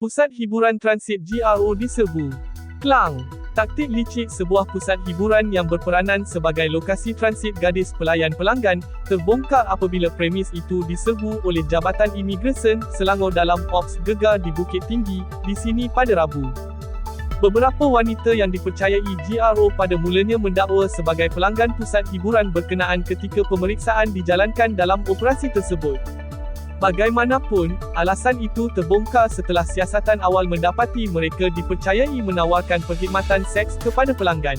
Pusat Hiburan Transit GRO diserbu. Klang. Taktik licik sebuah pusat hiburan yang berperanan sebagai lokasi transit gadis pelayan pelanggan, terbongkar apabila premis itu diserbu oleh Jabatan Imigresen Selangor dalam Ops Gegar di Bukit Tinggi, di sini pada Rabu. Beberapa wanita yang dipercayai GRO pada mulanya mendakwa sebagai pelanggan pusat hiburan berkenaan ketika pemeriksaan dijalankan dalam operasi tersebut. Bagaimanapun, alasan itu terbongkar setelah siasatan awal mendapati mereka dipercayai menawarkan perkhidmatan seks kepada pelanggan.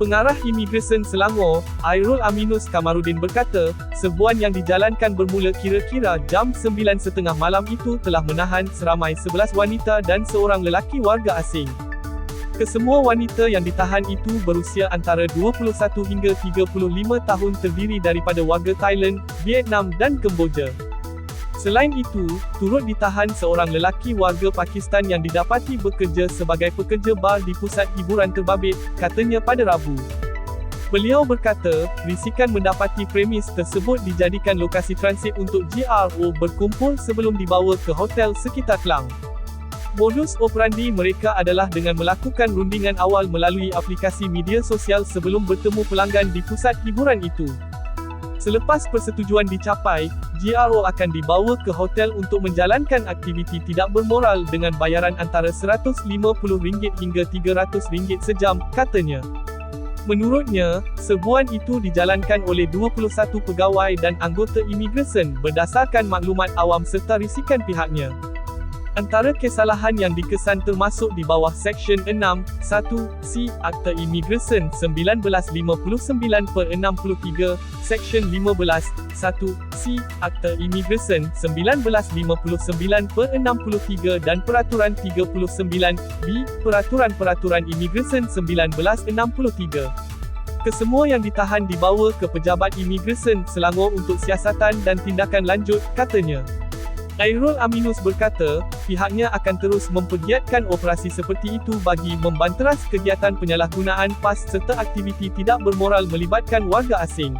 Pengarah Imigresen Selangor, Airul Aminus Kamarudin berkata, serbuan yang dijalankan bermula kira-kira jam 9.30 malam itu telah menahan seramai 11 wanita dan seorang lelaki warga asing. Kesemua wanita yang ditahan itu berusia antara 21 hingga 35 tahun terdiri daripada warga Thailand, Vietnam dan Kemboja. Selain itu, turut ditahan seorang lelaki warga Pakistan yang didapati bekerja sebagai pekerja bar di pusat hiburan terbabit, katanya pada Rabu. Beliau berkata, risikan mendapati premis tersebut dijadikan lokasi transit untuk GRO berkumpul sebelum dibawa ke hotel sekitar Klang. Modus operandi mereka adalah dengan melakukan rundingan awal melalui aplikasi media sosial sebelum bertemu pelanggan di pusat hiburan itu. Selepas persetujuan dicapai, GRO akan dibawa ke hotel untuk menjalankan aktiviti tidak bermoral dengan bayaran antara RM150 hingga RM300 sejam, katanya. Menurutnya, serbuan itu dijalankan oleh 21 pegawai dan anggota imigresen berdasarkan maklumat awam serta risikan pihaknya. Antara kesalahan yang dikesan termasuk di bawah Seksyen 6, 1, C, Akta Imigresen 1959 per 63, Seksyen 15, 1, C, Akta Imigresen 1959 per 63 dan Peraturan 39, B, Peraturan-Peraturan Imigresen 1963. Kesemua yang ditahan dibawa ke Pejabat Imigresen Selangor untuk siasatan dan tindakan lanjut, katanya. Airul Aminus berkata, pihaknya akan terus mempergiatkan operasi seperti itu bagi membanteras kegiatan penyalahgunaan PAS serta aktiviti tidak bermoral melibatkan warga asing.